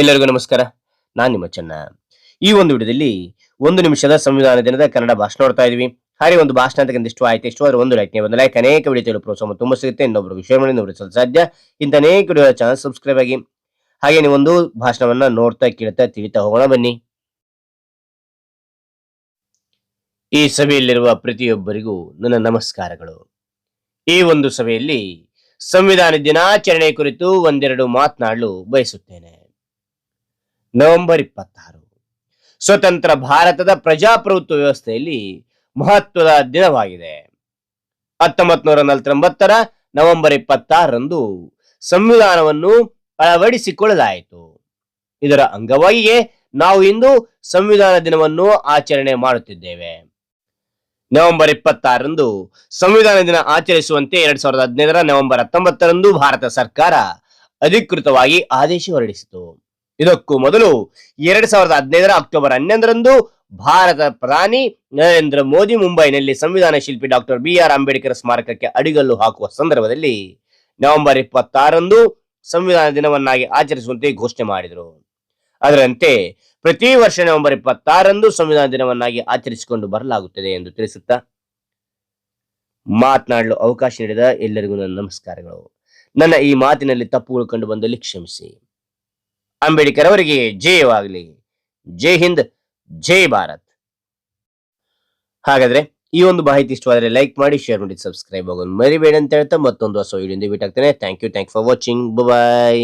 ಎಲ್ಲರಿಗೂ ನಮಸ್ಕಾರ. ನಾನ್ ನಿಮ್ಮ ಚೆನ್ನ. ಈ ಒಂದು ವಿಡಿಯೋದಲ್ಲಿ ಒಂದು ನಿಮಿಷದ ಸಂವಿಧಾನ ದಿನದ ಕನ್ನಡ ಭಾಷಣ ನೋಡ್ತಾ ಇದೀವಿ. ಹಾಗೆ ಒಂದು ಭಾಷಣ ಅಂತಕ್ಕಂಥ ಇಷ್ಟು ಆಯ್ತು. ಇಷ್ಟು ಆದ್ರೆ ಒಂದು ಲೈಕ್ ಒಂದು ಲೈಕ್ ಅನೇಕ ವಿಡಿಯೋ ಪ್ರೋತ್ಸಾಹ ತುಂಬ ಸಿಗುತ್ತೆ. ಇನ್ನೊಬ್ರು ಶೇರ್ ಮಾಡಿ ನೋಡಿಸಲು ಸಾಧ್ಯ. ಇಂಥ ಅನೇಕ ವಿಡಿಯೋ ಚಾನಲ್ ಸಬ್ಸ್ಕ್ರೈಬ್ ಆಗಿ. ಹಾಗೆ ನೀವೊಂದು ಭಾಷಣವನ್ನ ನೋಡ್ತಾ, ಕೇಳ್ತಾ, ತಿಳಿತಾ ಹೋಗೋಣ ಬನ್ನಿ. ಈ ಸಭೆಯಲ್ಲಿರುವ ಪ್ರತಿಯೊಬ್ಬರಿಗೂ ನನ್ನ ನಮಸ್ಕಾರಗಳು. ಈ ಒಂದು ಸಭೆಯಲ್ಲಿ ಸಂವಿಧಾನ ದಿನಾಚರಣೆ ಕುರಿತು ಒಂದೆರಡು ಮಾತನಾಡಲು ಬಯಸುತ್ತೇನೆ. ನವೆಂಬರ್ ಇಪ್ಪತ್ತಾರು. ಸ್ವತಂತ್ರ ಭಾರತದ ಪ್ರಜಾಪ್ರಭುತ್ವ ವ್ಯವಸ್ಥೆಯಲ್ಲಿ ಮಹತ್ವದ ದಿನವಾಗಿದೆ. ಹತ್ತೊಂಬತ್ ನೂರ ನಲವತ್ತೊಂಬತ್ತರ ನವೆಂಬರ್ ಇಪ್ಪತ್ತಾರರಂದು ಸಂವಿಧಾನವನ್ನು ಅಳವಡಿಸಿಕೊಳ್ಳಲಾಯಿತು. ಇದರ ಅಂಗವಾಗಿಯೇ ನಾವು ಇಂದು ಸಂವಿಧಾನ ದಿನವನ್ನು ಆಚರಣೆ ಮಾಡುತ್ತಿದ್ದೇವೆ. ನವೆಂಬರ್ ಇಪ್ಪತ್ತಾರರಂದು ಸಂವಿಧಾನ ದಿನ ಆಚರಿಸುವಂತೆ ಎರಡ್ ಸಾವಿರದ ಹದಿನೈದರ ನವೆಂಬರ್ ಹತ್ತೊಂಬತ್ತರಂದು ಭಾರತ ಸರ್ಕಾರ ಅಧಿಕೃತವಾಗಿ ಆದೇಶ ಹೊರಡಿಸಿತು. ಇದಕ್ಕೂ ಮೊದಲು ಎರಡ್ ಸಾವಿರದ ಹದಿನೈದರ ಅಕ್ಟೋಬರ್ ಹನ್ನೊಂದರಂದು ಭಾರತ ಪ್ರಧಾನಿ ನರೇಂದ್ರ ಮೋದಿ ಮುಂಬೈನಲ್ಲಿ ಸಂವಿಧಾನ ಶಿಲ್ಪಿ ಡಾಕ್ಟರ್ ಬಿ ಆರ್ ಅಂಬೇಡ್ಕರ್ ಸ್ಮಾರಕಕ್ಕೆ ಅಡಿಗಲ್ಲು ಹಾಕುವ ಸಂದರ್ಭದಲ್ಲಿ ನವೆಂಬರ್ ಇಪ್ಪತ್ತಾರಂದು ಸಂವಿಧಾನ ದಿನವನ್ನಾಗಿ ಆಚರಿಸುವಂತೆ ಘೋಷಣೆ ಮಾಡಿದರು. ಅದರಂತೆ ಪ್ರತಿ ವರ್ಷ ನವೆಂಬರ್ ಇಪ್ಪತ್ತಾರಂದು ಸಂವಿಧಾನ ದಿನವನ್ನಾಗಿ ಆಚರಿಸಿಕೊಂಡು ಬರಲಾಗುತ್ತದೆ ಎಂದು ತಿಳಿಸುತ್ತಾ ಮಾತನಾಡಲು ಅವಕಾಶ ನೀಡಿದ ಎಲ್ಲರಿಗೂ ನನ್ನ ನಮಸ್ಕಾರಗಳು. ನನ್ನ ಈ ಮಾತಿನಲ್ಲಿ ತಪ್ಪುಗಳು ಕಂಡು ಬಂದಲ್ಲಿ ಕ್ಷಮಿಸಿ. ಅಂಬೇಡ್ಕರ್ ಅವರಿಗೆ ಜಯವಾಗಲಿ. ಜೈ ಹಿಂದ್, ಜೈ ಭಾರತ್. ಹಾಗಾದ್ರೆ ಈ ಒಂದು ಮಾಹಿತಿ ಇಷ್ಟವಾದರೆ ಲೈಕ್ ಮಾಡಿ, ಶೇರ್ ಮಾಡಿ, ಸಬ್ಸ್ಕ್ರೈಬ್ ಆಗೋದು ಮರಿಬೇಡಿ ಅಂತ ಹೇಳ್ತಾ ಮತ್ತೊಂದು ಹೊಸ ವಿಡಿಯೋ ಭೇಟಿ ಆಗ್ತೇನೆ. Thank you thank for watching bye